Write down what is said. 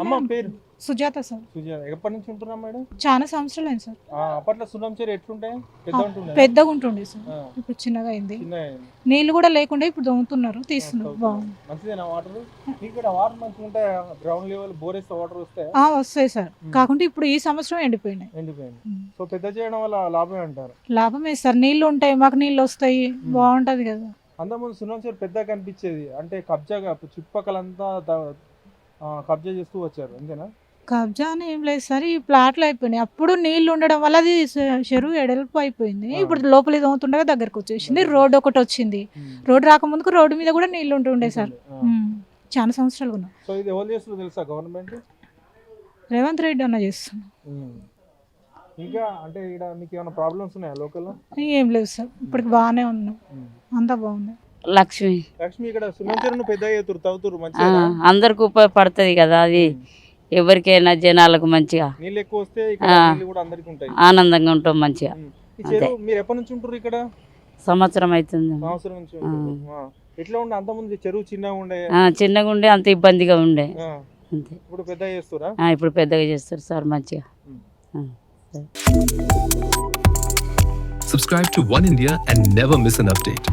అమ్మ పేరు? సుజాత సార్. సుజాత ఎప్పటి నుంచి ఉంటున్నాం మేడం? చాలా సంవత్సరాలు అయింది సార్ అప్పట్లో సున్నం చీర ఎట్లుంటాయి? పెద్దగా ఉంటుండే? సార్. ఇప్పుడు చిన్నగా అయింది. నీళ్ళు కూడా లేకుండా ఇప్పుడు దొంగతున్నారు తీస్తున్నారు. బాగుంది. మంచిదేనా వాటర్? మీకు వాటర్ మంచిగా ఉంటే గ్రౌండ్ లెవెల్ బోర్ వేస్తే? వాటర్ వస్తే ఆ, వస్తాయి సార్. కాకుంటే ఇప్పుడు ఈ సంవత్సరం ఎండిపోయినాయి. ఎండిపోయింది. సో పెద్ద చేయడం వల్ల లాభమే అంటారు? లాభమే సార్. నీళ్ళు ఉంటాయి మాకు నీళ్ళు వస్తాయి. బాగుంటది కదా. అంతకుముందు సున్నం చీర పెద్దగా కనిపించేది. అంటే కబ్జాగా చుట్టుపక్కలంతా కబ్జా చేస్తూ వచ్చారు అంతేనా? కబ్జా అని ఏం లేదు సార్ ఈ ప్లాట్లు అయిపోయినాయి. అప్పుడు నీళ్ళు ఉండడం వల్ల అది చెరువు ఎడల్పు అయిపోయింది. ఇప్పుడు లోపలి దొంగతుండగా దగ్గరకు వచ్చేసింది. రోడ్డు ఒకటి వచ్చింది. రోడ్డు రాకముందుకు రోడ్డు మీద కూడా నీళ్ళు ఉంటుండే సార్. చాలా సంవత్సరాలు ఉన్నాం. సో ఇది ఎవరు తెలుసా గవర్నమెంట్? రేవంత్ రెడ్డి అన్న చేస్తున్నాం. ఇంకా అంటే ఇక్కడ మీకు ఏమైనా ప్రాబ్లమ్స్ ఉన్నాయా లోకల్లో? ఏం లేదు సార్. ఇప్పటికి బాగానే ఉన్నాం. అంతా బాగుంది. లక్ష్మి. లక్ష్మి ఇక్కడ అందరికి ఉపయోగపడుతుంది కదా అది. ఎవరికైనా జనాలకు మంచిగా. నీళ్ళు ఎక్కువ వస్తే ఇక్కడ ఆ. నీళ్ళు కూడా అందరికి ఉంటాయి. ఆనందంగా ఉంటాం మంచిగా. ఉమ్. ఈ చెరువు మీరు ఎప్పటి నుంచి ఉంటారు ఇక్కడ? సంవత్సరం అవుతుంది సంవత్సరం నుంచి. ఎట్లా ఉండే? అంత ముందు చెరువు చిన్నగా ఉండే? ఆ, చిన్నగా ఉండే అంత ఇబ్బందిగా ఉండే. అంతే. ఇప్పుడు పెద్దగా చేస్తురా? ఆ, ఇప్పుడు పెద్దగా చేస్తారు సార్ మంచిగా. Subscribe to One India and never miss an update.